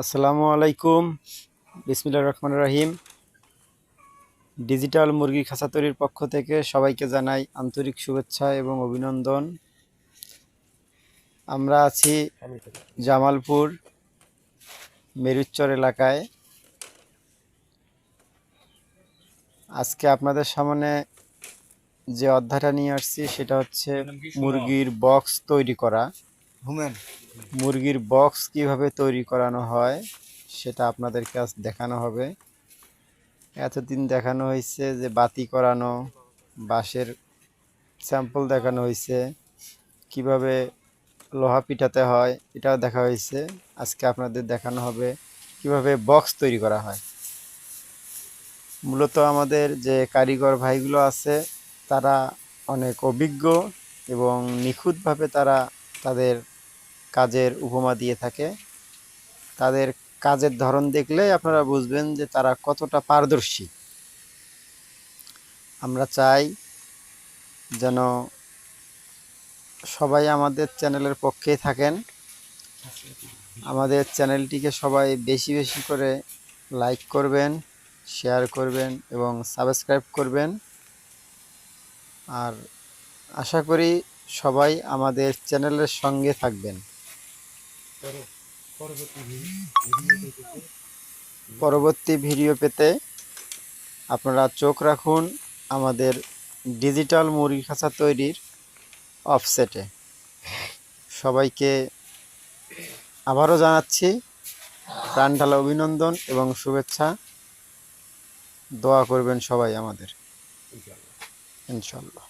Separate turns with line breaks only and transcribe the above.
আসসালামু আলাইকুম। বিসমিল্লাহ রহমান রাহিম। ডিজিটাল মুরগি খাঁচা তৈরির পক্ষ থেকে সবাইকে জানাই আন্তরিক শুভেচ্ছা এবং অভিনন্দন। আমরা আছি জামালপুর মেরুচ্চর এলাকায়। আজকে আপনাদের সামনে যে অধ্যায়টা নিয়ে আসছি সেটা হচ্ছে মুরগির বক্স তৈরি করা।
হুমেন।
মুরগির বক্স কীভাবে তৈরি করানো হয়, সেটা আপনাদেরকে আজ দেখানো হবে। এতদিন দেখানো হয়েছে যে বাতি করানো, বাঁশের স্যাম্পল দেখানো হয়েছে, কীভাবে লোহা পিঠাতে হয়, এটাও দেখা হয়েছে। আজকে আপনাদের দেখানো হবে কীভাবে বক্স তৈরি করা হয়। মূলত আমাদের যে কারিগর ভাইগুলো আছে, তারা অনেক অভিজ্ঞ এবং নিখুঁতভাবে তারা তাদের কাজের উপমা দিয়ে থাকে। তাদের কাজের ধরন দেখলে আপনারা বুঝবেন যে তারা কতটা পারদর্শী। আমরা চাই যেন সবাই আমাদের চ্যানেলের পক্ষেই থাকেন। আমাদের চ্যানেলটিকে সবাই বেশি বেশি করে লাইক করবেন, শেয়ার করবেন এবং সাবস্ক্রাইব করবেন। আর আশা করি সবাই আমাদের চ্যানেলের সঙ্গে থাকবেন। পরবর্তী ভিডিও পেতে আপনারা চোখ রাখুন আমাদের ডিজিটাল মুরগি খাঁচা তৈরির অফসেটে সবাইকে আবারও জানাচ্ছি প্রাণঢালা অভিনন্দন এবং শুভেচ্ছা। দোয়া করবেন সবাই আমাদের। ইনশাল্লাহ।